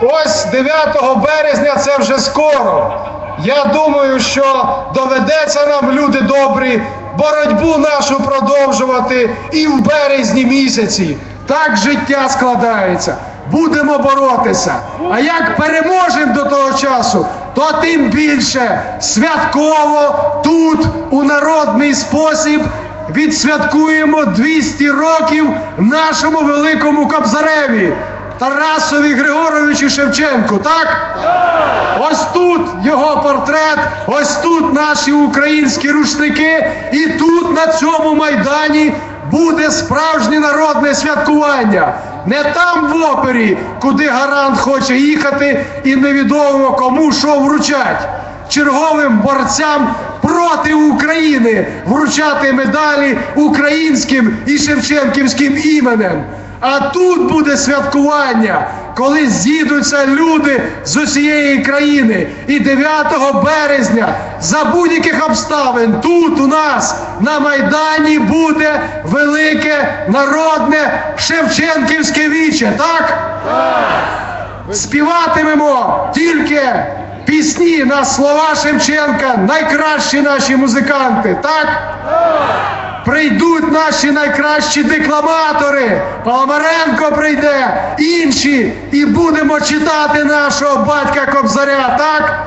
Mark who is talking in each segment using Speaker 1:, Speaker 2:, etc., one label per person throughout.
Speaker 1: ось 9 березня це вже скоро. Я думаю, що доведеться нам, люди добрі, боротьбу нашу продовжувати і в березні місяці. Так життя складається. Будемо боротися. А як переможемо до того часу, то тим більше святково тут у народний спосіб відсвяткуємо 200 років нашому великому Кобзареві Тарасові Григоровичу Шевченку. Так? Ось тут його портрет, ось тут наші українські рушники, і тут на цьому майдані буде справжнє народне святкування. Не там в опері, куди гарант хоче їхати, і невідомо кому що вручать. Черговим борцям проти України вручати медалі українським і шевченківським іменем. А тут буде святкування, коли з'їдуться люди з усієї країни. І 9 березня за будь-яких обставин тут у нас на Майдані буде велике народне Шевченківське віче, так? Співатимемо тільки пісні на слова Шевченка, найкращі наші музиканти, так? Прийдуть наші найкращі декламатори, Паламаренко прийде, інші, і будемо читати нашого батька Кобзаря, так?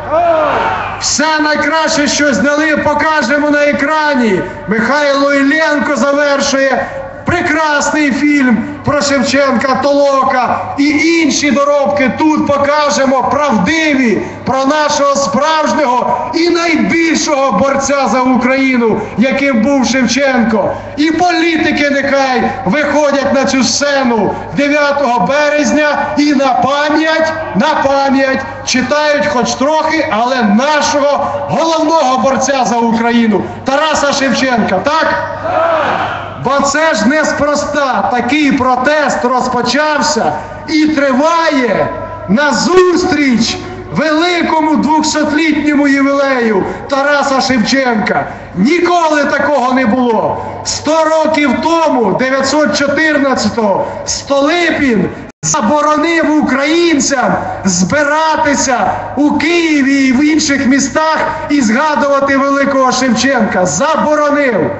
Speaker 1: Все найкраще, що зняли, покажемо на екрані. Михайло Ілленко завершує прекрасний фільм про Шевченка Толока і інші доробки тут покажемо правдиві про нашого справжнього і найбільшого борця за Україну, яким був Шевченко. І політики нехай виходять на цю сцену 9 березня і на пам'ять, на пам'ять читають хоч трохи, але нашого головного борця за Україну Тараса Шевченка. Так? Бо це ж неспроста. Такий протест розпочався і триває назустріч великому 200-літньому ювілею Тараса Шевченка. Ніколи такого не було. Сто років тому, 914-го, Столипін заборонив українцям збиратися у Києві і в інших містах і згадувати великого Шевченка. Заборонив.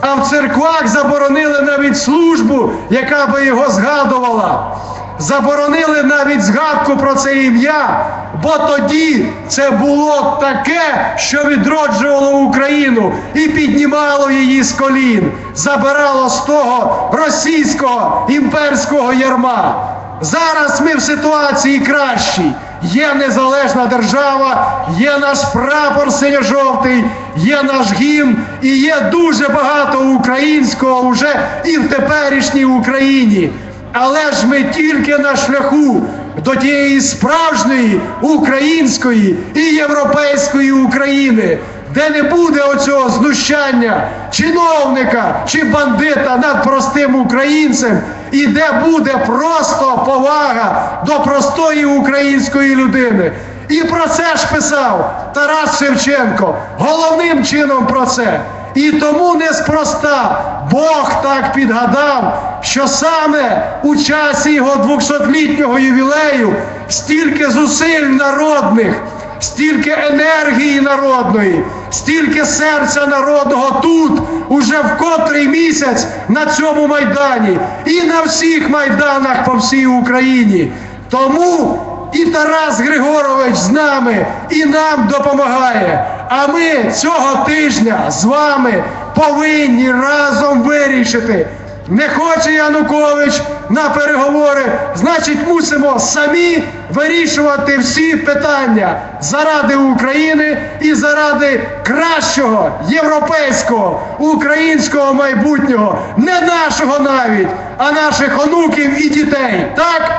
Speaker 1: А в церквах заборонили навіть службу, яка би його згадувала. Заборонили навіть згадку про це ім'я, бо тоді це було таке, що відроджувало Україну і піднімало її з колін, забирало з того російського імперського ярма. Зараз ми в ситуації кращій. Є незалежна держава, є наш прапор синьо-жовтий, є наш гімн і є дуже багато українського вже і в теперішній Україні. Але ж ми тільки на шляху до тієї справжньої української і європейської України, де не буде оцього знущання чиновника чи бандита над простим українцем, і де буде просто повага до простої української людини. І про це ж писав Тарас Шевченко. Головним чином про це. І тому неспроста Бог так підгадав, що саме у часі його 200-літнього ювілею стільки зусиль народних, стільки енергії народної, стільки серця народного тут, уже в котрий місяць на цьому майдані і на всіх майданах по всій Україні. Тому і Тарас Григорович з нами і нам допомагає. А ми цього тижня з вами повинні разом вирішити. Не хоче Янукович на переговори, значить мусимо самі вирішувати всі питання заради України і заради кращого європейського українського майбутнього, не нашого навіть, а наших онуків і дітей. Так?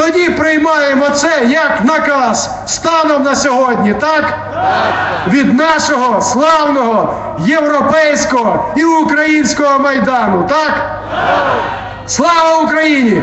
Speaker 1: Тоді приймаємо це як наказ станом на сьогодні, так? Від нашого славного європейського і українського майдану, так? Слава Україні!